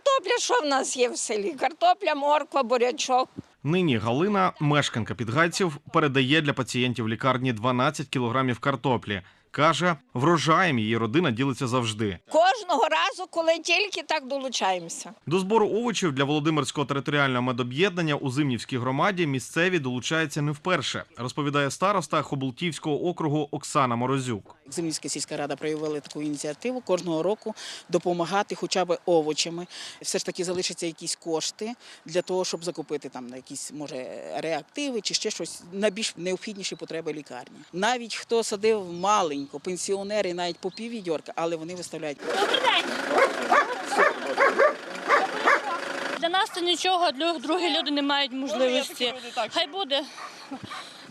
картопля, що в нас є в селі? Картопля, морква, бурячок. Нині Галина, мешканка підгайців, передає для пацієнтів лікарні 12 кілограмів картоплі. Каже, врожаєм її родина ділиться завжди. Кожного разу, коли тільки так долучаємося. До збору овочів для Володимирського територіального медоб'єднання у Зимнівській громаді місцеві долучаються не вперше, розповідає староста Хобултівського округу Оксана Морозюк. Зимівська сільська рада проявила таку ініціативу кожного року допомагати хоча б овочами. Все ж таки залишаться якісь кошти для того, щоб закупити там якісь може реактиви чи ще щось на більш необхідніші потреби лікарні. Навіть хто садив маленько, пенсіонери навіть по піввідьорка, але вони виставляють. Добрий день. Для нас це нічого, для другі люди не мають можливості. Хай буде.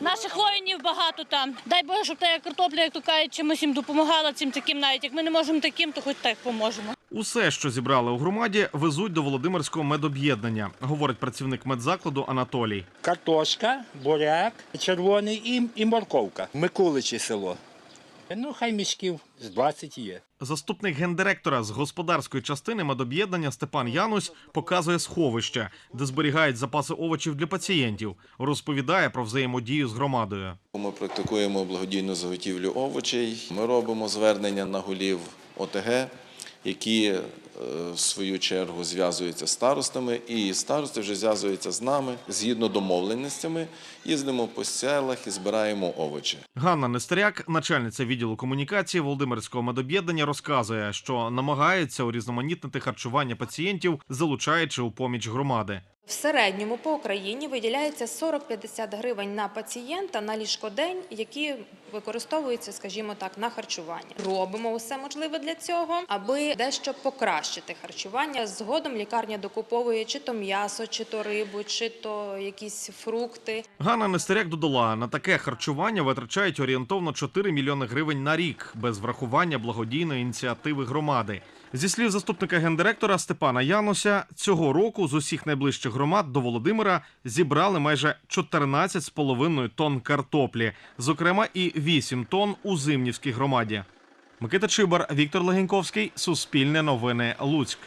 Наших воїнів багато там. Дай Боже, щоб та картопля, як то кажуть, чимось їм допомагала цим таким навіть. Як ми не можемо таким, то хоч так поможемо. Усе, що зібрали у громаді, везуть до Володимирського медоб'єднання, говорить працівник медзакладу Анатолій. картошка, буряк, червоний і, і морковка. Миколичі село. Ну, хай мішків з 20 є. Заступник гендиректора з господарської частини медоб'єднання Степан Янусь показує сховище, де зберігають запаси овочів для пацієнтів. Розповідає про взаємодію з громадою. Ми практикуємо благодійну заготівлю овочей. Ми робимо звернення на голів ОТГ, які в свою чергу зв'язується з старостами, і старости вже зв'язуються з нами згідно домовленостями. Їздимо по селах і збираємо овочі. Ганна Нестеряк, начальниця відділу комунікації Володимирського медоб'єднання, розказує, що намагається урізноманітнити харчування пацієнтів, залучаючи у поміч громади. В середньому по Україні виділяється 40-50 гривень на пацієнта на ліжкодень, які використовуються, скажімо так, на харчування. Робимо усе можливе для цього, аби дещо покращити харчування. Згодом лікарня докуповує чи то м'ясо, чи то рибу, чи то якісь фрукти. Ганна Нестеряк додала, на таке харчування витрачають орієнтовно 4 мільйони гривень на рік без врахування благодійної ініціативи громади. Зі слів заступника гендиректора Степана Януся, цього року з усіх найближчих громад до Володимира зібрали майже 14,5 тонн картоплі, зокрема і 8 тонн у Зимнівській громаді. Микита Чибар, Віктор Легеньковський, Суспільне новини, Луцьк.